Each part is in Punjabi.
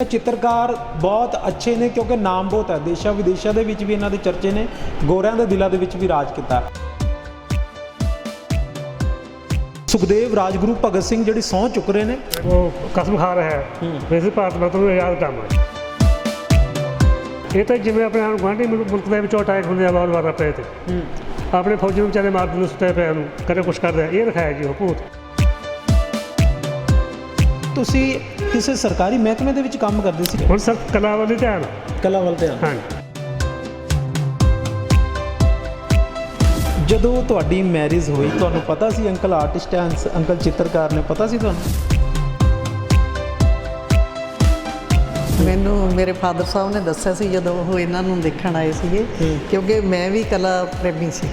ਚਿੱਤਰਕਾਰ ਬਹੁਤ ਅੱਛੇ ਨੇ ਕਿਉਂਕਿ ਨਾਮ ਬਹੁਤ ਹੈ। ਦੇਸ਼ਾਂ ਵਿਦੇਸ਼ਾਂ ਦੇ ਵਿੱਚ ਵੀ ਇਹਨਾਂ ਦੇ ਚਰਚੇ ਨੇ ਗੋਰਿਆਂ ਦੇ ਦਿਲਾਂ ਦੇ ਵਿੱਚ ਵੀ ਰਾਜ ਕੀਤਾ। ਸੁਖਦੇਵ ਰਾਜਗੁਰੂ ਭਗਤ ਸਿੰਘ ਜਿਹੜੀ ਸਹੁੰ ਚੁੱਕ ਰਹੇ ਨੇ। ਉਹ ਕਸਮ ਖਾ ਰਿਹਾ ਹੈ। ਵੈਸੇ ਭਾਰਤ ਮਾਤਾ ਨੂੰ ਯਾਦ ਕਰਨਾ ਇਹ ਤਾਂ ਜਿਵੇਂ ਆਪਣੇ ਆਪ ਮੁਲਕ ਮੁਲਕ ਦੇ ਵਿੱਚੋਂ ਅਟੈਕ ਹੁੰਦੇ ਆ ਵਾਰ ਵਾਰ ਪਏ ਤੇ ਆਪਣੇ ਫੌਜੀ ਨੂੰ ਵਿਚਾਰੇ ਮਾਰ ਦਿੰਦੇ ਸੁੱਤੇ ਪਿਆ ਨੂੰ ਕਦੇ ਕੁਛ ਕਰਦਾ ਇਹ ਰਖਾਇਆ ਜੀ ਉਹ ਭੂਤ। ਤੁਸੀਂ ਕਿਸੇ ਸਰਕਾਰੀ ਮਹਿਕਮੇ ਦੇ ਵਿੱਚ ਕੰਮ ਕਰਦੇ ਸੀ? ਹੁਣ ਸਭ ਕਲਾ ਵੱਲ ਹੀ ਧਿਆਨ। ਕਲਾ ਵੱਲ ਧਿਆਨ। ਹਾਂਜੀ। ਜਦੋਂ ਤੁਹਾਡੀ ਮੈਰਿਜ ਹੋਈ ਤੁਹਾਨੂੰ ਪਤਾ ਸੀ ਅੰਕਲ ਆਰਟਿਸਟ ਹੈ ਅੰਸ- ਅੰਕਲ ਚਿੱਤਰਕਾਰ ਨੇ ਪਤਾ ਸੀ ਤੁਹਾਨੂੰ? ਮੈਨੂੰ ਮੇਰੇ ਫਾਦਰ ਸਾਹਿਬ ਨੇ ਦੱਸਿਆ ਸੀ ਜਦੋਂ ਉਹ ਇਹਨਾਂ ਨੂੰ ਦੇਖਣ ਆਏ ਸੀਗੇ ਕਿਉਂਕਿ ਮੈਂ ਵੀ ਕਲਾ ਪ੍ਰੇਮੀ ਸੀ।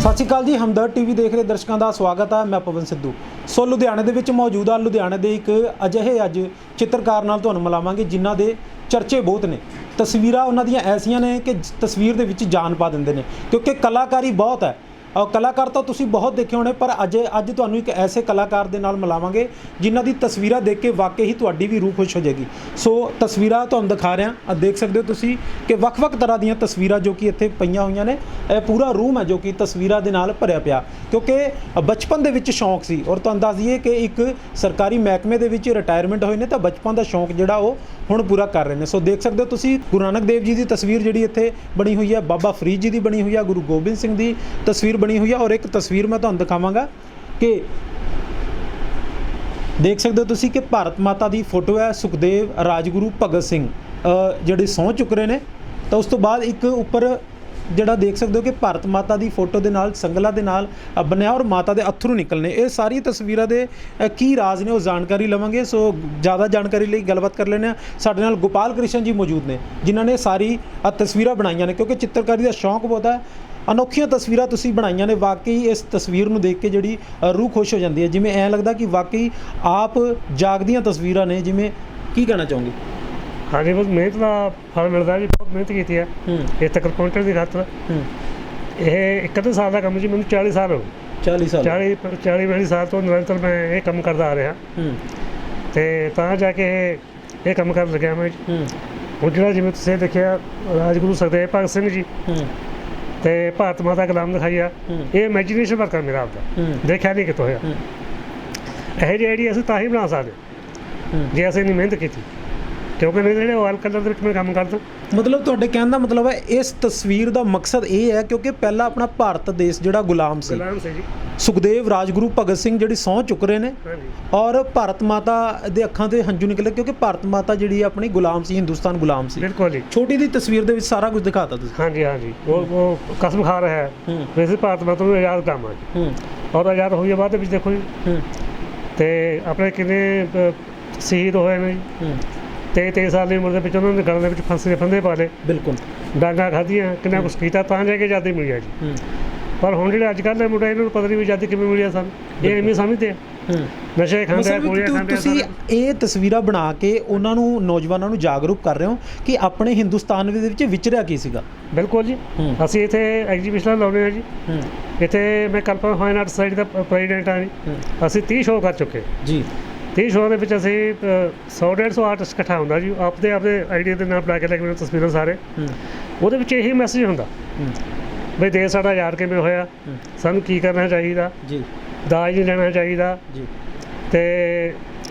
ਸਤਿ ਸ਼੍ਰੀ ਅਕਾਲ ਜੀ, ਹਮਦਰਦ ਟੀਵੀ ਦੇਖ ਰਹੇ ਦਰਸ਼ਕਾਂ ਦਾ ਸਵਾਗਤ ਹੈ ਮੈਂ ਪਵਨ ਸਿੱਧੂ। ਸੋ ਲੁਧਿਆਣੇ ਦੇ ਵਿੱਚ ਮੌਜੂਦ ਆ। ਲੁਧਿਆਣੇ ਦੇ ਇੱਕ ਅਜਿਹੇ ਅੱਜ ਚਿੱਤਰਕਾਰ ਨਾਲ ਤੁਹਾਨੂੰ ਮਿਲਾਵਾਂਗੇ, ਜਿਨ੍ਹਾਂ ਦੇ ਚਰਚੇ ਬਹੁਤ ਨੇ। ਤਸਵੀਰਾਂ ਉਹਨਾਂ ਦੀਆਂ ਐਸੀਆਂ ਨੇ ਕਿ ਤਸਵੀਰ ਦੇ ਵਿੱਚ ਜਾਨ ਪਾ ਦਿੰਦੇ ਨੇ, ਕਿਉਂਕਿ ਕਲਾਕਾਰੀ ਬਹੁਤ ਹੈ। ਕਲਾਕਾਰ ਤਾਂ ਤੁਸੀਂ ਬਹੁਤ ਦੇਖੇ ਹੋਣੇ, ਪਰ ਅੱਜ ਅੱਜ ਤੁਹਾਨੂੰ ਇੱਕ ਐਸੇ ਕਲਾਕਾਰ ਦੇ ਨਾਲ ਮਿਲਾਵਾਂਗੇ, ਜਿਨ੍ਹਾਂ ਦੀ ਤਸਵੀਰਾਂ ਦੇਖ ਕੇ ਵਾਕਈ ਹੀ ਤੁਹਾਡੀ ਵੀ ਰੂਹ ਖੁਸ਼ ਹੋ ਜਾਏਗੀ। ਸੋ ਤਸਵੀਰਾਂ ਤੁਹਾਨੂੰ ਦਿਖਾ ਰਿਹਾ ਆ ਦੇਖ ਸਕਦੇ ਹੋ ਤੁਸੀਂ ਕਿ ਵੱਖ-ਵੱਖ ਤਰ੍ਹਾਂ ਦੀਆਂ ਤਸਵੀਰਾਂ ਜੋ ਕਿ ਇੱਥੇ ਪਈਆਂ ਹੋਈਆਂ ਨੇ, ਇਹ ਪੂਰਾ ਰੂਮ ਹੈ ਜੋ ਕਿ ਤਸਵੀਰਾਂ ਦੇ ਨਾਲ ਭਰਿਆ ਪਿਆ। ਕਿਉਂਕਿ ਬਚਪਨ ਦੇ ਵਿੱਚ ਸ਼ੌਂਕ ਸੀ, ਔਰ ਤੁਹਾਨੂੰ ਦੱਸ ਦਈਏ ਕਿ ਇੱਕ ਸਰਕਾਰੀ ਮਹਿਕਮੇ ਦੇ ਵਿੱਚ ਰਿਟਾਇਰਮੈਂਟ ਹੋਏ ਨੇ, ਤਾਂ ਬਚਪਨ ਦਾ ਸ਼ੌਂਕ ਜਿਹੜਾ ਉਹ ਹੁਣ ਪੂਰਾ ਕਰ ਰਹੇ ਨੇ। ਸੋ ਦੇਖ ਸਕਦੇ ਹੋ ਤੁਸੀਂ, ਗੁਰੂ ਨਾਨਕ ਦੇਵ ਜੀ ਦੀ ਤਸਵੀਰ ਜਿਹੜੀ ਇੱਥੇ ਬਣੀ ਹੋਈ ਹੈ, ਬਾਬਾ ਫਰੀਦ ਜੀ ਦੀ ਬਣੀ ਹੋਈ ਹੈ, ਗੁਰੂ ਗੋਬਿੰਦ ਸਿੰਘ ਦੀ ਤਸਵੀਰ ਬਣੀ ਹੋਈ ਆ ਔਰ ਇੱਕ ਤਸਵੀਰ ਮੈਂ ਤੁਹਾਨੂੰ ਦਿਖਾਵਾਂਗਾ ਕਿ ਦੇਖ ਸਕਦੇ ਹੋ ਤੁਸੀਂ ਕਿ ਭਾਰਤ ਮਾਤਾ ਦੀ ਫੋਟੋ ਹੈ ਸੁਖਦੇਵ ਰਾਜਗੁਰੂ ਭਗਤ ਸਿੰਘ। ਜਿਹੜੇ ਸਹੁੰ ਚੁੱਕ ਰਹੇ ਨੇ, ਤਾਂ ਉਸ ਤੋਂ ਬਾਅਦ ਇੱਕ ਉੱਪਰ ਜਿਹੜਾ ਦੇਖ ਸਕਦੇ ਹੋ ਕਿ ਭਾਰਤ ਮਾਤਾ ਦੀ ਫੋਟੋ ਦੇ ਨਾਲ, ਸੰਗਲਾ ਦੇ ਨਾਲ ਬਣਿਆ ਔਰ ਮਾਤਾ ਦੇ ਅਥਰੂ ਨਿਕਲਨੇ। ਇਹ ਸਾਰੀ ਤਸਵੀਰਾਂ ਦੇ ਕੀ ਰਾਜ਼ ਨੇ ਉਹ ਜਾਣਕਾਰੀ ਲਵਾਂਗੇ। ਸੋ ਜ਼ਿਆਦਾ ਜਾਣਕਾਰੀ ਲਈ ਗੱਲਬਾਤ ਕਰ ਲੈਂਦੇ ਹਾਂ। ਸਾਡੇ ਨਾਲ ਗੋਪਾਲ ਕ੍ਰਿਸ਼ਨ ਜੀ ਮੌਜੂਦ ਨੇ, ਜਿਨ੍ਹਾਂ ਨੇ ਸਾਰੀ ਤਸਵੀਰਾਂ ਬਣਾਈਆਂ ਨੇ, ਕਿਉਂਕਿ ਚਿੱਤਰਕਾਰੀ ਦਾ ਸ਼ੌਂਕ ਬਹੁਤ ਹੈ। ਅਨੋਖੀਆਂ ਤਸਵੀਰਾਂ ਤੁਸੀਂ ਬਣਾਈਆਂ ਨੇ ਵਾਕਈ ਇਸ ਤਸਵੀਰ ਨੂੰ ਦੇਖ ਕੇ ਜਿਹੜੀ ਰੂਹ ਖੁਸ਼ ਹੋ ਜਾਂਦੀ ਹੈ। ਜਿਵੇਂ ਐਂ ਲੱਗਦਾ ਕਿ ਵਾਕਈ ਆਪ ਜਾਗਦੀਆਂ ਤਸਵੀਰਾਂ ਨੇ ਜਿਵੇਂ ਕੀ ਕਹਿਣਾ ਚਾਹੋਗੇ? ਹਾਂਜੀ ਬਸ ਮਿਹਨਤ ਦਾ ਫਲ ਮਿਲਦਾ ਜੀ ਬਹੁਤ ਮਿਹਨਤ ਕੀਤੀ ਹੈ। ਇਹ ਤੱਕ ਪਹੁੰਚਣ ਦੀ ਖਾਤਰ। ਇਹ ਇੱਕ ਅੱਧੇ ਸਾਲ ਦਾ ਕੰਮ ਜੀ ਮੈਨੂੰ 40 ਸਾਲ ਹੋ ਗਏ। 40 ਸਾਲ। 40 40 ਵਾਲੀ ਸਾਲ ਤੋਂ ਨਿਰੰਤਰ ਮੈਂ ਇਹ ਕੰਮ ਕਰਦਾ ਆ ਰਿਹਾ। ਹੂੰ। ਤੇ ਤਾਂ ਜਾ ਕੇ ਇਹ- ਕੰਮ ਕਰਨ ਲੱਗਿਆ ਮੈਂ ਹੁਣ ਜਿਹੜਾ ਜਿਵੇਂ ਤੁਸੀਂ ਦੇਖਿਆ ਰਾਜਗੁਰੂ ਸੁਖਦੇਵ ਭਗਤ ਸਿੰਘ ਜੀ। ਹੂੰ। ਤੇ ਭਾਰਤ ਮਾਤਾ ਗੁਲਾਮ ਦਿਖਾਈਆ। ਇਹ ਇਮੇਜਿਨੇਸ਼ਨ ਵਰਕ ਹੈ ਮੇਰਾ ਆਪਦਾ ਦੇਖਿਆ ਨਹੀਂ ਕਿਤੋਂ ਹੋਇਆ। ਇਹ ਜਿਹੜੀ ਅਸੀਂ ਤਾਂ ਹੀ ਬਣਾ ਸਕਦੇ। ਜੇ ਅਸੀਂ ਨਹੀਂ ਮਿਹਨਤ ਕੀਤੀ ਕਿਉਂਕਿ ਨਹੀਂ ਜਿਹੜੇ ਆਇਲ ਕਲਰ ਦੇ ਵਿੱਚ ਮੈਂ ਕੰਮ ਕਰਦਾ। ਮਤਲਬ ਤੁਹਾਡੇ ਕਹਿਣ ਦਾ ਮਤਲਬ ਹੈ ਇਸ ਤਸਵੀਰ ਦਾ ਮਕਸਦ ਇਹ ਹੈ ਕਿਉਂਕਿ ਪਹਿਲਾਂ ਆਪਣਾ ਭਾਰਤ ਦੇਸ਼ ਜਿਹੜਾ ਗੁਲਾਮ ਸੀ। ਗੁਲਾਮ ਸੀ ਜੀ। ਸੁਖਦੇਵ ਰਾਜਗੁਰੂ ਭਗਤ ਸਿੰਘ ਜਿਹੜੀ ਸਹੁੰ ਚੁੱਕ ਰਹੇ ਨੇ ਔਰ ਭਾਰਤ ਮਾਤਾ ਦੇ ਅੱਖਾਂ ਤੇ ਹੰਝੂ ਨਿਕਲੇ ਕਿਉਂਕਿ ਭਾਰਤ ਮਾਤਾ ਜਿਹੜੀ ਆਪਣੀ ਗੁਲਾਮ ਸੀ ਹਿੰਦੁਸਤਾਨ ਗੁਲਾਮ ਸੀ। ਬਿਲਕੁਲ ਜੀ। ਛੋਟੀ ਦੀ ਤਸਵੀਰ ਦੇ ਵਿੱਚ ਸਾਰਾ ਕੁਝ ਦਿਖਾਤਾ ਤੁਸੀਂ। ਹਾਂਜੀ ਹਾਂਜੀ। ਉਹ ਉਹ ਕਸਮ ਖਾ ਰਿਹਾ ਹੈ। ਵੈਸੇ ਭਾਰਤ ਮਾਤਾ ਨੂੰ ਆਜ਼ਾਦ ਕਰਨਾ ਜੀ। ਹੂੰ। ਔਰ ਆਜ਼ਾਦ ਹੋਈ ਬਾਅਦ ਵਿੱਚ ਦੇਖੋ ਜੀ। ਤੇ ਆਪਣੇ ਕਿੰਨੇ ਸ਼ਹੀਦ ਹੋਏ ਨੇ ਤੇ 23 ਸਾਲ ਦੀ ਉਮਰ ਦੇ ਵਿੱਚ ਉਹਨਾਂ ਨੇ ਗਲਾਂ ਦੇ ਵਿੱਚ ਫਾਂਸੀ ਦੇ ਫੰਦੇ ਪਾ ਲਏ। ਬਿਲਕੁਲ। ਡਾਂਗਾ ਖਾਧੀਆਂ ਕਿੰਨਾ ਕੁਛ ਕੀਤਾ ਤਾਂ ਜਾ ਕੇ ਆਜ਼ਾਦੀ ਮਿਲੀ ਆ ਜੀ। ਪਰ ਹੁਣ ਜਿਹੜੇ ਅੱਜ ਕੱਲ੍ਹ ਦੇ ਮੁੰਡੇ ਇਹਨਾਂ ਨੂੰ ਪਤਾ ਨਹੀਂ ਵੀ ਆਜ਼ਾਦੀ ਕਿਵੇਂ ਮਿਲੀ ਆ ਸਾਨੂੰ। ਇਹ ਐਵੇਂ ਸਮਝਦੇ ਆ। ਨਸ਼ੇ ਖਾਂਦੇ ਗੋਲੀਆਂ ਖਾਂਦੇ ਤੁਸੀਂ। ਇਹ ਤਸਵੀਰਾਂ ਬਣਾ ਕੇ ਉਹਨਾਂ ਨੂੰ ਨੌਜਵਾਨਾਂ ਨੂੰ ਜਾਗਰੂਕ ਕਰ ਰਹੇ ਹੋ ਕਿ ਆਪਣੇ ਹਿੰਦੁਸਤਾਨ ਦੇ ਵਿੱਚ ਵਿਚਰਿਆ ਕੀ ਸੀਗਾ? ਬਿਲਕੁਲ ਜੀ। ਅਸੀਂ ਇੱਥੇ ਐਗਜੀਬਿਸ਼ਨ ਲਾਉਣੇ ਆ ਜੀ। ਇੱਥੇ ਮੈਂ ਕਲਪਨਾ ਫਾਈਨ ਆਰਟ ਸੋਸਾਇਟੀ ਦਾ ਪ੍ਰੈਜ਼ੀਡੈਂਟ ਆ ਜੀ। ਅਸੀਂ 30 ਸ਼ੋਅ ਕਰ ਚੁੱਕੇ। ਜੀ। 30 ਸ਼ੋਅ ਦੇ ਵਿੱਚ ਅਸੀਂ 100 150 ਆਰਟਿਸਟ ਇਕੱਠਾ ਹੁੰਦਾ ਜੀ। ਆਪਦੇ ਆਪਦੇ ਆਈਡੀਆ ਦੇ ਨਾਲ ਬਣਾ ਕੇ ਲੈ ਕੇ ਤਸਵੀਰਾਂ ਸਾਰੇ। ਉਹਦੇ ਵਿੱਚ ਇਹੀ ਮੈਸੇਜ ਹੁੰਦਾ। ਬਈ ਦੇਸ਼ ਸਾਡਾ ਯਾਰ ਕਿਵੇਂ ਹੋਇਆ। ਸਾਨੂੰ ਕੀ ਕਰਨਾ ਚਾਹੀਦਾ? ਜੀ। ਦਾਜ ਨਹੀਂ ਲੈਣਾ ਚਾਹੀਦਾ। ਜੀ। ਤੇ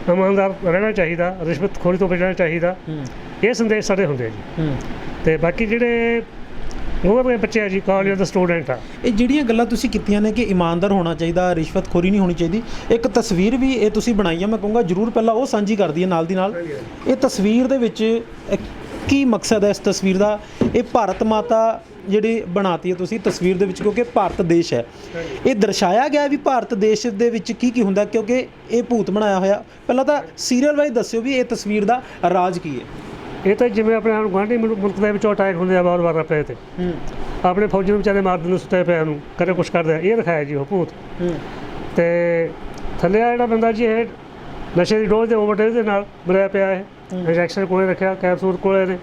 ਇਮਾਨਦਾਰ ਰਹਿਣਾ ਚਾਹੀਦਾ ਰਿਸ਼ਵਤਖੋਰੀ ਤੋਂ ਬਚਣਾ ਚਾਹੀਦਾ। ਇਹ ਸੰਦੇਸ਼ ਸਾਡੇ ਹੁੰਦੇ ਜੀ। ਤੇ ਬਾਕੀ ਜਿਹੜੇ ਹੋਰ ਦੇ ਬੱਚੇ ਆ ਜੀ ਕਾਲਜ ਦੇ ਸਟੂਡੈਂਟ ਆ। ਇਹ ਜਿਹੜੀਆਂ ਗੱਲਾਂ ਤੁਸੀਂ ਕੀਤੀਆਂ ਨੇ ਕਿ ਇਮਾਨਦਾਰ ਹੋਣਾ ਚਾਹੀਦਾ ਰਿਸ਼ਵਤਖੋਰੀ ਨਹੀਂ ਹੋਣੀ ਚਾਹੀਦੀ, ਇੱਕ ਤਸਵੀਰ ਵੀ ਇਹ ਤੁਸੀਂ ਬਣਾਈ ਆ, ਮੈਂ ਕਹੂੰਗਾ ਜਰੂਰ ਪਹਿਲਾਂ ਉਹ ਸਾਂਝੀ ਕਰਦੀ ਹੈ ਨਾਲ ਦੀ ਨਾਲ। ਇਹ ਤਸਵੀਰ ਦੇ ਵਿੱਚ ਕੀ ਮਕਸਦ ਹੈ ਇਸ ਤਸਵੀਰ ਦਾ? ਇਹ ਭਾਰਤ ਮਾਤਾ ਜਿਹੜੀ ਬਣਾਤੀ ਹੈ ਤੁਸੀਂ ਤਸਵੀਰ ਦੇ ਵਿੱਚ, ਕਿਉਂਕਿ ਭਾਰਤ ਦੇਸ਼ ਹੈ। ਇਹ ਦਰਸਾਇਆ ਗਿਆ ਵੀ ਭਾਰਤ ਦੇਸ਼ ਦੇ ਵਿੱਚ ਕੀ ਕੀ ਹੁੰਦਾ, ਕਿਉਂਕਿ ਇਹ ਭੂਤ ਬਣਾਇਆ ਹੋਇਆ। ਪਹਿਲਾਂ ਤਾਂ ਸੀਰੀਅਲ ਵਾਈਜ਼ ਦੱਸਿਓ ਵੀ ਇਹ ਤਸਵੀਰ ਦਾ ਰਾਜ ਕੀ ਹੈ। ਇਹ ਤਾਂ ਜਿਵੇਂ ਆਪਣੇ ਆਪ ਗੁਆਂਢੀ ਮੁਲਕ ਮੁਲਕ ਦੇ ਵਿੱਚੋਂ ਅਟੈਕ ਹੁੰਦੇ ਆ ਵਾਰ ਵਾਰ ਪਏ ਤੇ। ਹੂੰ। ਆਪਣੇ ਫੌਜੀ ਨੂੰ ਵਿਚਾਰੇ ਮਾਰ ਦਿੰਦੇ ਸੁੱਤੇ ਪਿਆ ਨੂੰ ਕਦੇ ਕੁਛ ਕਰਦਾ ਇਹ ਰਖਾਇਆ ਜੀ ਉਹ ਭੂਤ। ਤੇ ਥੱਲੇ ਆ ਜਿਹੜਾ ਬੰਦਾ ਜੀ ਇਹ ਨਸ਼ੇ ਦੀ ਡੋਜ਼ ਦੇ ਓਵਰਡੋਜ਼ ਦੇ ਨਾਲ ਮਰਿਆ ਪਿਆ ਹੈ। ਇੰਜੈਕਸ਼ਨ ਕੋਲੇ ਰੱਖਿਆ ਕੈਪਸੂਲ ਕੋਲੇ ਨੇ।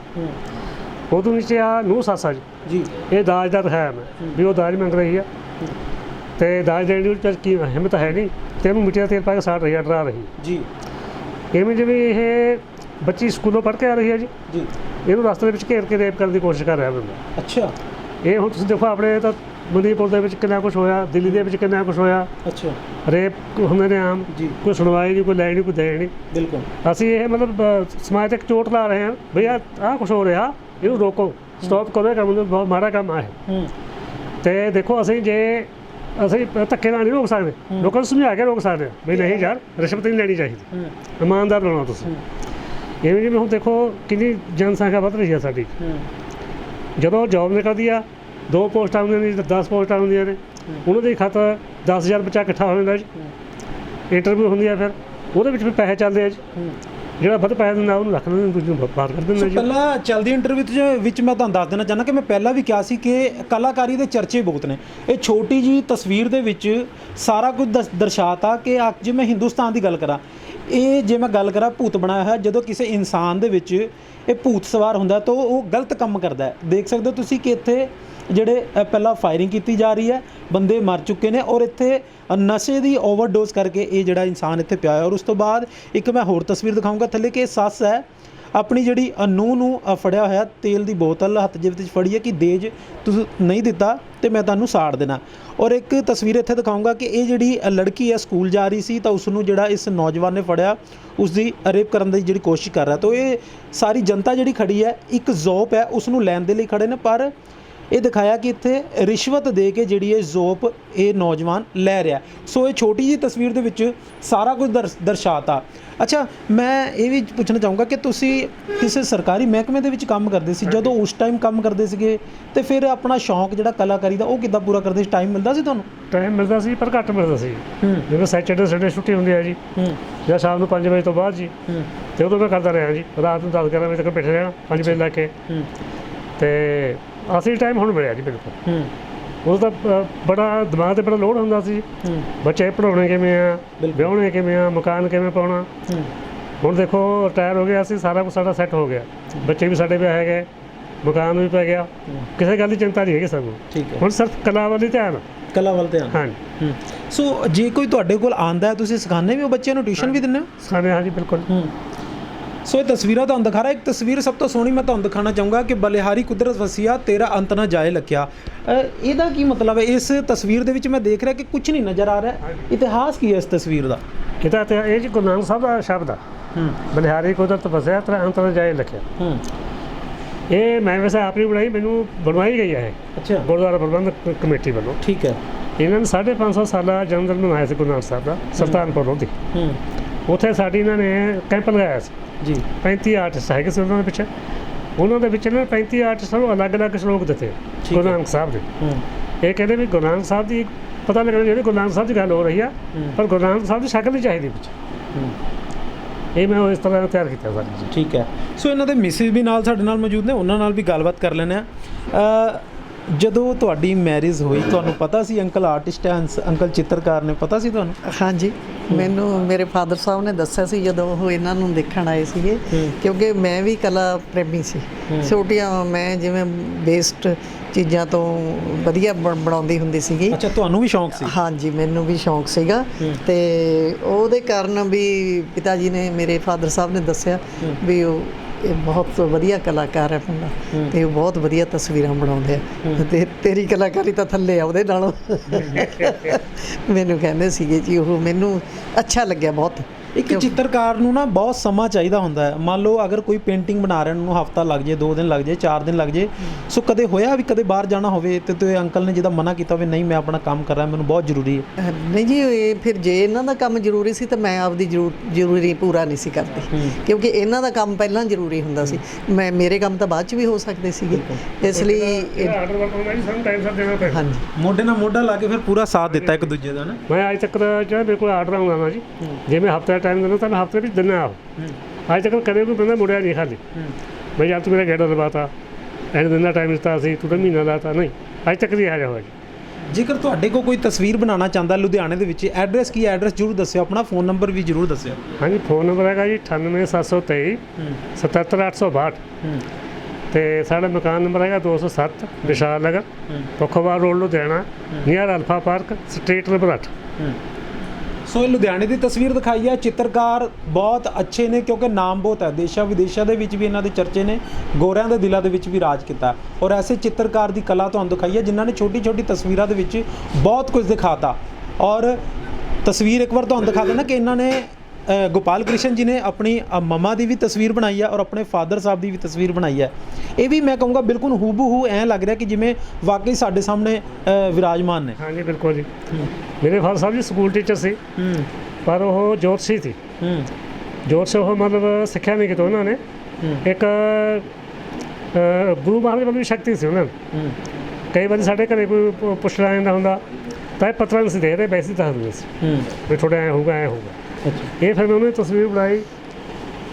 ਉਦੋਂ ਨੀਚੇ ਆ ਨੂੰ ਸਾਸਾ ਜੀ। ਜੀ। ਇਹ ਦਾਜ ਦਾ ਦਿਖਾਇਆ ਮੈਂ ਵੀ ਉਹ ਦਾਜ ਮੰਗ ਰਹੀ ਆ। ਤੇ ਦਾਜ ਦੇਣ ਦੀ ਚ ਕੀ ਹਿੰਮਤ ਹੈ ਨਹੀਂ। ਤੇ ਇਹਨੂੰ ਮਿੱਟੀ ਦਾ ਤੇਲ ਪਾ ਕੇ ਸਾੜ ਰਹੀ ਹੈ ਡਰਾ ਰਹੀ। ਜੀ। ਇਵੇਂ ਜਿਵੇਂ ਇਹ ਬੱਚੀ ਸਕੂਲੋਂ ਪੜ੍ਹ ਕੇ ਆ ਰਹੀ ਹੈ ਜੀ। ਜੀ। ਇਹਨੂੰ ਰਸਤੇ ਦੇ ਵਿੱਚ ਘੇਰ ਕੇ ਰੇਪ ਕਰਨ ਦੀ ਕੋਸ਼ਿਸ਼ ਕਰ ਰਿਹਾ ਬੰਦਾ। ਅੱਛਾ। ਇਹ ਹੁਣ ਤੁਸੀਂ ਦੇਖੋ ਆਪਣੇ ਤਾਂ ਮਨੀਪੁਰ ਦੇ ਵਿੱਚ ਕਿੰਨਾ ਕੁਝ ਹੋਇਆ ਦਿੱਲੀ ਦੇ ਵਿੱਚ ਕਿੰਨਾ ਕੁਝ ਹੋਇਆ। ਅੱਛਾ। ਰੇਪ ਹੁੰਦੇ ਨੇ ਆਮ। ਕੋਈ ਸੁਣਵਾਈ ਨਹੀਂ ਕੋਈ ਲੈਣੀ ਕੋਈ ਦੇਣੀ ਬਿਲਕੁਲ। ਅਸੀਂ ਇਹ ਮਤਲਬ ਸਮਾਜ ਤੇ ਚੋਟ ਲਾ ਰਹੇ ਹਾਂ ਭਈਆ ਆਹ ਕੁਝ ਹੋ ਰਿਹਾ ਇਹਨੂੰ ਰੋਕੋ। ਸਟਾਪ ਕਰੋ ਇਹ ਕੰਮ ਬਹੁਤ ਮਾੜਾ ਕੰਮ ਆ ਹੂੰ। ਤੇ ਦੇਖੋ ਅਸੀਂ ਜੇ ਅਸੀਂ ਧੱਕੇ ਨਾਲ ਨਹੀਂ ਰੋਕ ਸਕਦੇ। ਲੋਕਾਂ ਨੂੰ ਸਮਝਾ ਕੇ ਰੋਕ ਸਕਦੇ ਹਾਂ। ਵੀ ਨਹੀਂ ਯਾਰ ਰਿਸ਼ਵਤ ਨਹੀਂ ਲੈਣੀ ਚਾਹੀਦੀ। ਇਮਾਨਦਾਰ ਬਣੋ ਤੁਸੀਂ। ਇਵੇਂ ਜਿਵੇਂ ਹੁਣ ਦੇਖੋ ਕਿੰਨੀ ਜਨਸੰਖਿਆ ਵੱਧ ਰਹੀ ਹੈ ਸਾਡੀ। ਜਦੋਂ ਜੌਬ ਨਿਕਲਦੀ ਆ ਦੋ ਪੋਸਟਾਂ ਹੁੰਦੀਆਂ ਨੇ 10 ਪੋਸਟਾਂ ਹੁੰਦੀਆਂ ਨੇ ਉਹਨਾਂ ਦੇ ਖਾਤਰ 10000 ਬੱਚਾ ਇਕੱਠਾ ਹੋ ਜਾਂਦਾ ਜੀ। ਇੰਟਰਵਿਊ ਹੁੰਦੀ ਆ ਫਿਰ ਉਹਦੇ ਵਿੱਚ ਵੀ ਪੈਸੇ ਚੱਲਦੇ ਆ ਜੀ। ਜਿਹੜਾ ਵੱਧ ਪੈਸੇ ਦਿੰਦਾ ਉਹਨੂੰ ਰੱਖ ਲੈਂਦੇ ਦੂਜੇ ਨੂੰ ਬਾਹਰ ਕਰ ਦਿੰਦੇ ਜੀ। ਪਹਿਲਾਂ ਚੱਲਦੀ ਇੰਟਰਵਿਊ ਚ ਵਿੱਚ ਮੈਂ ਤੁਹਾਨੂੰ ਦੱਸ ਦੇਣਾ ਚਾਹੁੰਦਾ ਕਿ ਮੈਂ ਪਹਿਲਾਂ ਵੀ ਕਿਹਾ ਸੀ ਕਿ ਕਲਾਕਾਰੀ ਦੇ ਚਰਚੇ ਬਹੁਤ ਨੇ। ਇਹ ਛੋਟੀ ਜੀ ਤਸਵੀਰ ਦੇ ਵਿੱਚ ਸਾਰਾ ਕੁਝ ਦਰਸਾਤਾ ਕਿ ਆ- ਜੇ ਮੈਂ ਹਿੰਦੁਸਤਾਨ ਦੀ ਗੱਲ ਕਰਾਂ ਇਹ ਜੇ ਮੈਂ ਗੱਲ ਕਰਾਂ ਭੂਤ ਬਣਾਇਆ ਹੋਇਆ ਜਦੋਂ ਕਿਸੇ ਇਨਸਾਨ ਦੇ ਵਿੱਚ ਇਹ ਭੂਤ ਸਵਾਰ ਹੁੰਦਾ ਤਾਂ ਉਹ ਗਲਤ ਕੰਮ ਕਰਦਾ ਹੈ। ਦੇਖ ਸਕਦੇ ਹੋ ਤੁਸੀਂ ਕਿ ਇੱਥੇ ਜਿਹੜੇ ਪਹਿਲਾਂ ਫਾਇਰਿੰਗ ਕੀਤੀ ਜਾ ਰਹੀ ਹੈ ਬੰਦੇ ਮਰ ਚੁੱਕੇ ਨੇ ਔਰ ਇੱਥੇ ਨਸ਼ੇ ਦੀ ਓਵਰਡੋਜ਼ ਕਰਕੇ ਇਹ ਜਿਹੜਾ ਇਨਸਾਨ ਇੱਥੇ ਪਿਆ ਹੈ। ਔਰ ਉਸ ਤੋਂ ਬਾਅਦ ਇੱਕ ਮੈਂ ਹੋਰ ਤਸਵੀਰ ਦਿਖਾਊਂਗਾ ਥੱਲੇ ਕਿ ਇਹ ਸੱਸ ਹੈ, ਆਪਣੀ ਜਿਹੜੀ ਅਨੂ ਨੂੰ ਫੜਿਆ ਹੋਇਆ ਤੇਲ ਦੀ ਬੋਤਲ ਹੱਥ ਜੇਬ ਵਿੱਚ ਫੜੀ ਹੈ ਕਿ ਦੇਜ ਤੁਸੀਂ, ਨਹੀਂ ਦਿੱਤਾ ਤੇ ਮੈਂ ਤੁਹਾਨੂੰ ਸਾੜ ਦੇਣਾ। ਔਰ ਇੱਕ ਤਸਵੀਰ ਇੱਥੇ ਦਿਖਾਊਂਗਾ ਕਿ ਇਹ ਜਿਹੜੀ ਲੜਕੀ ਹੈ, ਸਕੂਲ ਜਾ ਰਹੀ ਸੀ ਤਾਂ ਉਸ ਨੂੰ ਜਿਹੜਾ ਇਸ ਨੌਜਵਾਨ ਨੇ ਫੜਿਆ ਉਸ ਦੀ ਰੇਪ ਕਰਨ ਦੀ ਜਿਹੜੀ ਕੋਸ਼ਿਸ਼ ਕਰ ਰਿਹਾ। ਤਾਂ ਇਹ ਸਾਰੀ ਜਨਤਾ ਜਿਹੜੀ ਖੜੀ ਹੈ, ਇੱਕ ਜ਼ੋਪ ਹੈ ਉਸ ਨੂੰ ਲੈਣ ਦੇ ਲਈ ਖੜੇ ਨੇ ਪਰ ਇਹ ਦਿਖਾਇਆ ਕਿ ਇੱਥੇ ਰਿਸ਼ਵਤ ਦੇ ਕੇ ਜਿਹੜੀ ਇਹ ਜ਼ੋਪ ਇਹ ਨੌਜਵਾਨ ਲੈ ਰਿਹਾ। ਸੋ ਇਹ ਛੋਟੀ ਜੀ ਤਸਵੀਰ ਦੇ ਵਿੱਚ ਸਾਰਾ ਕੁਝ ਦਰਸ- ਦਰਸਾਤਾ। ਅੱਛਾ ਮੈਂ ਇਹ ਵੀ ਪੁੱਛਣਾ ਚਾਹੂੰਗਾ ਕਿ ਤੁਸੀਂ ਕਿਸੇ ਸਰਕਾਰੀ ਮਹਿਕਮੇ ਦੇ ਵਿੱਚ ਕੰਮ ਕਰਦੇ ਸੀ? ਜਦੋਂ ਉਸ ਟਾਈਮ ਕੰਮ ਕਰਦੇ ਸੀਗੇ ਤੇ ਫਿਰ ਆਪਣਾ ਸ਼ੌਂਕ ਜਿਹੜਾ ਕਲਾਕਾਰੀ ਦਾ ਉਹ ਕਿੱਦਾਂ ਪੂਰਾ ਕਰਦੇ ਸੀ? ਟਾਈਮ ਮਿਲਦਾ ਸੀ ਤੁਹਾਨੂੰ? ਟਾਈਮ ਮਿਲਦਾ ਸੀ ਪਰ ਘੱਟ ਮਿਲਦਾ ਸੀ। ਜਿਵੇਂ ਸੈਚਰਡੇ ਸੰਡੇ ਛੁੱਟੀ ਹੁੰਦੀ ਹੈ ਜੀ। ਜਾਂ ਸ਼ਾਮ ਨੂੰ 5 ਵਜੇ ਤੋਂ ਬਾਅਦ ਜੀ। ਤੇ ਉਦੋਂ ਮੈਂ ਕਰਦਾ ਰਿਹਾ ਜੀ। ਰਾਤ ਨੂੰ 10 11 ਵਜੇ ਤੱਕ ਬੈਠੇ ਰਹਿਣਾ 5 ਵਜੇ ਲੈ ਕੇ। ਤੇ ਅਸਲੀ ਟਾਈਮ ਹੁਣ ਮਿਲਿਆ ਜੀ ਬਿਲਕੁਲ ਹੂੰ। ਤਾਂ ਅ, ਬੜਾ ਦਿਮਾਗ ਤੇ ਬੜਾ ਲੋਡ ਹੁੰਦਾ ਸੀ। ਹੂੰ। ਬੱਚੇ ਪੜਾਉਣੇ ਕਿਵੇਂ ਆ। ਵਿਆਹੁਣੇ ਕਿਵੇਂ ਆ? ਮਕਾਨ ਕਿਵੇਂ ਪਾਉਣਾ? ਹੂੰ। ਹੁਣ ਦੇਖੋ ਰਿਟਾਇਰ ਹੋ ਗਿਆ ਸੀ ਸਾਰਾ ਕੁਝ ਸਾਡਾ ਸੈੱਟ ਹੋ ਗਿਆ। ਬੱਚੇ ਵੀ ਸਾਡੇ ਵਿਆਹ ਹੈਗੇ ਮਕਾਨ ਵੀ ਪੈ ਗਿਆ। ਕਿਸੇ ਗੱਲ ਦੀ ਚਿੰਤਾ ਨਹੀਂ ਹੈਗੀ ਸਾਨੂੰ। ਠੀਕ ਹੈ। ਹੁਣ ਸਿਰਫ ਕਲਾ ਵੱਲ ਹੀ ਧਿਆਨ। ਕਲਾ ਵੱਲ ਧਿਆਨ। ਹਾਂਜੀ। ਹੂੰ। ਸੋ ਜੇ ਕੋਈ ਤੁਹਾਡੇ ਕੋਲ ਆਂਦਾ ਹੈ ਤੁਸੀਂ ਸਿਖਾਉਂਦੇ ਵੀ ਹੋ? ਬੱਚਿਆਂ ਨੂੰ ਟਿਊਸ਼ਨ ਵੀ ਦਿੰਦੇ ਹੋ? ਸਾਡੇ ਹਾਂਜੀ ਬਿਲਕੁਲ। ਹੂੰ। ਸੋ ਇਹ ਤਸਵੀਰਾਂ ਤੁਹਾਨੂੰ ਦਿਖਾ ਰਿਹਾ। ਇੱਕ ਤਸਵੀਰ ਸਭ ਤੋਂ ਸੋਹਣੀ ਮੈਂ ਤੁਹਾਨੂੰ ਦਿਖਾਣਾ ਚਾਹੂੰਗਾ ਕਿ ਬਲਿਹਾਰੀ ਕੁਦਰਤ ਵਸੀਆ ਤੇਰਾ ਅੰਤ ਨਾ ਜਾਏ ਲਖਿਆ ਅ, ਇਹਦਾ ਕੀ ਮਤਲਬ ਹੈ? ਇਸ ਤਸਵੀਰ ਦੇ ਵਿੱਚ ਮੈਂ ਦੇਖ ਰਿਹਾ ਕਿ ਕੁਝ ਨਹੀਂ ਨਜ਼ਰ ਆ ਰਿਹਾ। ਇਤਿਹਾਸ ਕੀ ਹੈ ਇਸ ਤਸਵੀਰ ਦਾ? ਇਹਦਾ ਤੇ ਇਹ ਜੀ ਗੁਰੂ ਨਾਨਕ ਸਾਹਿਬ ਦਾ ਸ਼ਬਦ ਆ। ਹੂੰ। ਬਲਿਹਾਰੀ ਕੁਦਰਤ ਵਸਿਆ ਤੇਰਾ ਅੰਤ ਨਾ ਜਾਏ ਲਿਖਿਆ ਹੂੰ। ਇਹ ਮੈਂ ਵੈਸੇ ਆਪ ਨਹੀਂ ਬਣਾਈ ਮੈਨੂੰ ਬਣਵਾਈ ਗਈ ਹੈ ਅੱਛਾ। ਗੁਰਦੁਆਰਾ ਪ੍ਰਬੰਧਕ ਕਮੇਟੀ ਵੱਲੋਂ। ਠੀਕ ਹੈ। ਇਹਨਾਂ ਨੇ 550 ਸਾਲਾ ਜਨਮ ਦਿਨ ਮਨਾਇਆ ਸੀ ਗੁਰੂ ਨਾਨਕ ਸਾਹਿਬ ਦਾ ਸੁਲਤਾਨਪੁਰ ਲੋਧੀ ਹੂੰ। ਉੱਥੇ ਸਾਡੀ ਇਹਨਾਂ ਨੇ ਕੈਂਪ ਲਗਾਇਆ ਸੀ। ਜੀ। 35 ਆਰਟਿਸਟ ਹੈਗੇ ਸੀ ਉਹਨਾਂ ਦੇ ਪਿੱਛੇ। ਉਹਨਾਂ ਦੇ ਵਿੱਚ ਨੇ 35 ਆਰਟਿਸਟਾਂ ਨੂੰ ਅਲੱਗ-ਅਲੱਗ ਸ਼ਲੋਕ ਦਿੱਤੇ ਗੁਰੂ। ਨਾਨਕ ਸਾਹਿਬ ਦੇ। ਇਹ ਕਹਿੰਦੇ ਵੀ ਗੁਰੂ ਨਾਨਕ ਸਾਹਿਬ ਦੀ ਪਤਾ ਲੱਗਣਾ ਜਿਹੜੇ ਗੁਰੂ ਨਾਨਕ ਸਾਹਿਬ ਦੀ ਗੱਲ ਹੋ ਰਹੀ ਆ। ਪਰ ਗੁਰੂ ਨਾਨਕ ਸਾਹਿਬ ਦੀ ਸ਼ਕਲ ਨਹੀਂ ਚਾਹੀਦੀ ਵਿੱਚ। ਇਹ ਮੈਂ ਇਸ ਤਰ੍ਹਾਂ ਤਿਆਰ ਕੀਤਾ ਸਰ ਠੀਕ ਹੈ। ਸੋ ਇਹਨਾਂ ਦੇ ਮਿਸਿਸ ਵੀ ਨਾਲ ਸਾਡੇ ਨਾਲ ਮੌਜੂਦ ਨੇ ਉਹਨਾਂ ਨਾਲ ਵੀ ਗੱਲਬਾਤ ਕਰ ਲੈਂਦੇ ਆ ਜਦੋਂ ਤੁਹਾਡੀ ਮੈਰਿਜ ਹੋਈ ਤੁਹਾਨੂੰ ਪਤਾ ਸੀ ਅੰਕਲ ਆਰਟਿਸਟ ਹੈ ਅੰਕਲ ਚਿੱਤਰਕਾਰ ਨੇ ਪਤਾ ਸੀ ਤੁਹਾਨੂੰ? ਹਾਂਜੀ ਮੈਨੂੰ ਮੇਰੇ ਫਾਦਰ ਸਾਹਿਬ ਨੇ ਦੱਸਿਆ ਸੀ ਜਦੋਂ ਉਹ ਇਹਨਾਂ ਨੂੰ ਦੇਖਣ ਆਏ ਸੀਗੇ। ਕਿਉਂਕਿ ਮੈਂ ਵੀ ਕਲਾ ਪ੍ਰੇਮੀ ਸੀ। ਛੋਟੀਆਂ ਮੈਂ ਜਿਵੇਂ ਬੇਸਡ ਚੀਜ਼ਾਂ ਤੋਂ ਵਧੀਆ ਬਣ- ਬਣਾਉਂਦੀ ਹੁੰਦੀ ਸੀਗੀ। ਅੱਛਾ ਤੁਹਾਨੂੰ ਵੀ ਸ਼ੌਂਕ ਸੀ? ਹਾਂਜੀ ਮੈਨੂੰ ਵੀ ਸ਼ੌਂਕ ਸੀਗਾ। ਤੇ ਉਹਦੇ ਕਾਰਨ ਵੀ ਪਿਤਾ ਜੀ ਨੇ ਮੇਰੇ ਫਾਦਰ ਸਾਹਿਬ ਨੇ ਦੱਸਿਆ ਵੀ ਉਹ ਇਹ ਬਹੁਤ ਵਧੀਆ ਕਲਾਕਾਰ ਹੈ ਮੁੰਡਾ। ਤੇ ਉਹ ਬਹੁਤ ਵਧੀਆ ਤਸਵੀਰਾਂ ਬਣਾਉਂਦੇ ਆ। ਤੇ ਤੇਰੀ ਕਲਾਕਾਰੀ ਤਾਂ ਥੱਲੇ ਆ ਉਹਦੇ ਨਾਲੋਂ। ਮੈਨੂੰ ਕਹਿੰਦੇ ਸੀਗੇ ਜੀ ਉਹ ਮੈਨੂੰ ਅੱਛਾ ਲੱਗਿਆ ਬਹੁਤ। ਇੱਕ ਚਿੱਤਰਕਾਰ ਨੂੰ ਨਾ ਬਹੁਤ ਸਮਾਂ ਚਾਹੀਦਾ ਹੁੰਦਾ ਹੈ। ਮੰਨ ਲਓ ਅਗਰ ਕੋਈ ਪੇਂਟਿੰਗ ਬਣਾ ਰਿਹਾ ਨੂੰ ਹਫਤਾ ਲੱਗ ਜੇ 2 ਦਿਨ ਲੱਗ ਜੇ 4 ਦਿਨ ਲੱਗ ਜੇ ਸੋ ਕਦੇ ਹੋਇਆ ਵੀ ਕਦੇ ਬਾਹਰ ਜਾਣਾ ਹੋਵੇ ਤੇ ਤੇ ਅੰਕਲ ਨੇ ਜਿਹਦਾ ਮਨਾ ਕੀਤਾ ਵੀ ਨਹੀਂ ਮੈਂ ਆਪਣਾ ਕੰਮ ਕਰ ਰਿਹਾ ਮੈਨੂੰ ਬਹੁਤ ਜ਼ਰੂਰੀ ਹੈ। ਨਹੀਂ ਜੀ ਇਹ ਫਿਰ ਜੇ ਇਹਨਾਂ ਦਾ ਕੰਮ ਜ਼ਰੂਰੀ ਸੀ ਤਾਂ ਮੈਂ ਆਪਦੀ ਜ਼ਰੂਰ ਜ਼ਰੂਰੀ ਪੂਰਾ ਨਹੀਂ ਸੀ ਕਰਦੀ। ਕਿਉਂਕਿ ਇਹਨਾਂ ਦਾ ਕੰਮ ਪਹਿਲਾਂ ਜ਼ਰੂਰੀ ਹੁੰਦਾ ਸੀ। ਮੈਂ ਮੇਰੇ ਕੰਮ ਤਾਂ ਬਾਅਦ ਚ ਵੀ ਹੋ ਸਕਦੇ ਸੀਗੇ। ਇਸ ਲਈ ਇਹ- ਆਰਡਰ ਵਰਕ ਹੋਣਾ ਜੀ ਸਾਨੂੰ ਟਾਈਮ ਸਿਰ ਦੇਣਾ ਪੈਂਦਾ। ਹਾਂਜੀ। ਮੋਢੇ ਨਾਲ ਮੋਢਾ ਲਾ ਕੇ ਫਿਰ ਪੂਰਾ ਸਾਥ ਦਿੱਤਾ ਇੱਕ ਦੂਜੇ ਦਾ ਨਾ। ਮੈਂ ਅੱਜ ਤੱਕ ਦਾ ਜਿਹੜਾ ਮੇਰੇ ਕੋਲ ਆਰਡਰ ਆਉਂਦਾ ਨਾ ਜੀ। ਜੇ ਮੈਂ ਹਫ਼ਤੇ ਦਾ ਟਾਈਮ ਦਿੰਦਾ ਤਾਂ ਹਫ਼ਤੇ ਵਿੱਚ ਦਿੰਦਾ ਆਪ ਅੱਜ ਤੱਕ ਕਦੇ ਕੋਈ ਬੰਦਾ ਮੁੜਿਆ ਨਹੀਂ ਖਾਲੀ ਬਈ ਜਦ ਤੂੰ ਮੇਰਾ ਗੇੜਾ ਦਬਾਤਾ। ਐਨ ਦਿਨ ਦਾ ਟਾਈਮ ਦਿੱਤਾ ਸੀ ਤੂੰ ਤਾਂ ਮਹੀਨਾ ਲਾਤਾ। ਨਹੀਂ ਅੱਜ ਤੱਕ ਨਹੀਂ ਆਇਆ ਹੋਇਆ ਜੀ। ਜੇਕਰ ਤੁਹਾਡੇ ਕੋਲ ਕੋਈ ਤਸਵੀਰ ਬਣਾਉਣਾ ਚਾਹੁੰਦਾ ਲੁਧਿਆਣੇ ਦੇ ਵਿੱਚ ਐਡਰੈਸ ਕੀ ਐਡਰੈਸ ਜ਼ਰੂਰ ਦੱਸਿਓ। ਆਪਣਾ ਫੋਨ ਨੰਬਰ ਵੀ ਜ਼ਰੂਰ ਦੱਸਿਓ। ਹਾਂਜੀ ਫੋਨ ਨੰਬਰ ਹੈਗਾ ਜੀ 98723 77862 ਤੇ ਸਾਡਾ ਮਕਾਨ ਨੰਬਰ ਹੈਗਾ 207 Vishal Nagar Pakhowal road Ludhiana near alpha park street number 8 so ਇਹ ਲੁਧਿਆਣੇ ਦੀ ਤਸਵੀਰ ਦਿਖਾਈ ਹੈ। ਚਿੱਤਰਕਾਰ ਬਹੁਤ ਅੱਛੇ ਨੇ ਕਿਉਂਕਿ ਨਾਮ ਬਹੁਤ ਹੈ। ਦੇਸ਼ਾਂ ਵਿਦੇਸ਼ਾਂ ਦੇ ਵਿੱਚ ਵੀ ਇਹਨਾਂ ਦੇ ਚਰਚੇ ਨੇ ਗੋਰਿਆਂ ਦੇ ਦਿਲਾਂ ਦੇ ਵਿੱਚ ਵੀ ਰਾਜ ਕੀਤਾ। ਔਰ ਐਸੇ ਚਿੱਤਰਕਾਰ ਦੀ ਕਲਾ ਤੁਹਾਨੂੰ ਦਿਖਾਈ ਹੈ ਜਿਨ੍ਹਾਂ ਨੇ ਛੋਟੀ ਛੋਟੀ ਤਸਵੀਰਾਂ ਦੇ ਵਿੱਚ ਬਹੁਤ ਕੁਝ ਦਿਖਾਤਾ। ਔਰ ਤਸਵੀਰ ਇੱਕ ਵਾਰ ਤੁਹਾਨੂੰ ਦਿਖਾ ਦੇਣਾ ਕਿ ਇਹਨਾਂ ਨੇ ਗੋਪਾਲ ਕ੍ਰਿਸ਼ਨ ਜੀ ਨੇ ਆਪਣੀ ਅ, ਮਮਾ ਦੀ ਵੀ ਤਸਵੀਰ ਬਣਾਈ ਹੈ ਔਰ ਆਪਣੇ ਫਾਦਰ ਸਾਹਿਬ ਦੀ ਵੀ ਤਸਵੀਰ ਬਣਾਈ ਹੈ। ਇਹ ਵੀ ਮੈਂ ਕਹੂੰਗਾ ਬਿਲਕੁਲ ਹੂਬਹੂ ਐਂ ਲੱਗ ਰਿਹਾ ਕਿ ਜਿਵੇਂ ਵਾਕਈ ਸਾਡੇ ਸਾਹਮਣੇ ਵਿਰਾਜਮਾਨ ਨੇ। ਹਾਂਜੀ ਬਿਲਕੁਲ ਜੀ। ਮੇਰੇ father Sahib ji school teacher ਸੀ। ਹੂੰ। ਪਰ ਉਹ ਜੋਤਸ਼ੀ ਸੀ ਹੂੰ। ਜੋਤਸ਼ ਉਹ ਮਤਲਬ ਸਿੱਖਿਆ ਨਹੀਂ ਕਿਤੋਂ ਉਹਨਾਂ ਨੇ। ਇੱਕ ਗੁਰੂ ਮਹਾਰਾਜ ਵੱਲੋਂ ਵੀ ਸ਼ਕਤੀ ਸੀ ਉਹਨਾਂ ਨੂੰ। ਕਈ ਵਾਰੀ ਸਾਡੇ ਘਰੇ ਕੋਈ ਪੁੱਛਣਾ ਆਉਂਦਾ ਹੁੰਦਾ ਤਾਂ ਇਹ ਪੱਤਰਾਂ ਨਹੀਂ ਸੀ ਦੇ ਰਹੇ ਵੈਸੇ ਹੀ ਦੱਸ ਦਿੰਦੇ ਸੀ। ਹੂੰ। ਵੀ ਥੋੜਾ ਐ ਹੋਊਗਾ ਐ ਹੋਊਗਾ। ਅੱਛਾ। ਇਹ ਫਿਰ ਮੈਂ ਉਹਨੇ ਤਸਵੀਰ ਬਣਾਈ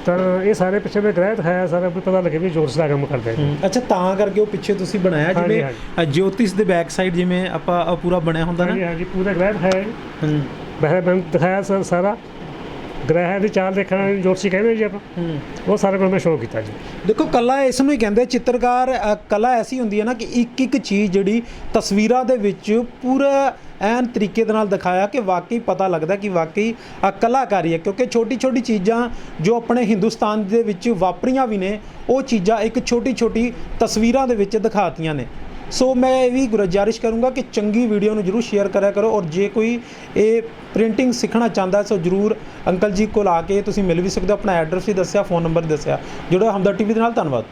ਤਾਂ ਇਹ ਸਾਰੇ ਪਿੱਛੇ ਮੈਂ ਗ੍ਰਹਿ ਦਿਖਾਇਆ ਸਾਰਾ ਵੀ ਪਤਾ ਲੱਗੇ ਵੀ ਜੋਤਸ਼ ਦਾ ਕੰਮ ਕਰਦੇ ਨੇ ਅੱਛਾ ਤਾਂ ਕਰਕੇ ਉਹ ਪਿੱਛੇ ਤੁਸੀਂ ਬਣਾਇਆ ਹਾਂਜੀ, ਜਿਵੇਂ ਜੋਤਿਸ਼ ਦੇ ਬੈਕ ਸਾਈਡ ਜਿਵੇਂ ਆਪਾਂ ਅ, ਪੂਰਾ ਬਣਿਆ ਹੁੰਦਾ ਨਾ। ਹਾਂਜੀ ਹਾਂਜੀ ਪੂਰਾ ਗ੍ਰਹਿ ਦਿਖਾਇਆ ਜੀ। ਹੂੰ। ਵੈਸੇ ਮੈਂ ਦਿਖਾਇਆ ਸਾ- ਸਾਰਾ। ਗ੍ਰਹਿ ਦੀ ਚਾਲ ਦੇਖਣਾ ਜੋਤਸ਼ੀ ਕਹਿੰਦੇ ਜੀ ਆਪਾਂ। ਹੂੰ। ਉਹ ਸਾਰਾ ਕੁਝ ਮੈਂ ਸ਼ੋਅ ਕੀਤਾ ਜੀ। ਦੇਖੋ ਕਲਾ ਇਸ ਨੂੰ ਹੀ ਕਹਿੰਦੇ ਚਿੱਤਰਕਾਰ ਅ, ਕਲਾ ਐਸੀ ਹੁੰਦੀ ਹੈ ਨਾ ਕਿ ਇੱਕ ਇੱਕ ਚੀਜ਼ ਜਿਹੜੀ ਤਸਵੀਰਾਂ ਦੇ ਵਿੱਚ ਪੂਰਾ ਐਨ ਤਰੀਕੇ ਦੇ ਨਾਲ ਦਿਖਾਇਆ ਕਿ ਵਾਕਈ ਪਤਾ ਲੱਗਦਾ ਕਿ ਵਾਕਈ ਆ ਕਲਾਕਾਰੀ ਹੈ, ਕਿਉਂਕਿ ਛੋਟੀ ਛੋਟੀ ਚੀਜ਼ਾਂ ਜੋ ਆਪਣੇ ਹਿੰਦੁਸਤਾਨ ਦੇ ਵਿੱਚ ਵਾਪਰੀਆਂ ਵੀ ਨੇ, ਉਹ ਚੀਜ਼ਾਂ ਇੱਕ ਛੋਟੀ ਛੋਟੀ ਤਸਵੀਰਾਂ ਦੇ ਵਿੱਚ ਦਿਖਾਤੀਆਂ ਨੇ। ਸੋ ਮੈਂ ਇਹ ਵੀ ਗੁਜ਼ਾਰਿਸ਼ ਕਰੂੰਗਾ ਕਿ ਚੰਗੀ ਵੀਡੀਓ ਨੂੰ ਜਰੂਰ ਸ਼ੇਅਰ ਕਰਿਆ ਕਰੋ ਔਰ ਜੇ ਕੋਈ ਇਹ ਪ੍ਰਿੰਟਿੰਗ ਸਿੱਖਣਾ ਚਾਹੁੰਦਾ ਸੋ ਜਰੂਰ ਅੰਕਲ ਜੀ ਕੋਲ ਆ ਕੇ ਤੁਸੀਂ ਮਿਲ ਵੀ ਸਕਦੇ ਹੋ। ਆਪਣਾ ਐਡਰੈਸ ਵੀ ਦੱਸਿਆ, ਫੋਨ ਨੰਬਰ ਦੱਸਿਆ। ਜੁੜੋ ਹਮਦਰ ਟੀਵੀ ਦੇ ਨਾਲ, ਧੰਨਵਾਦ।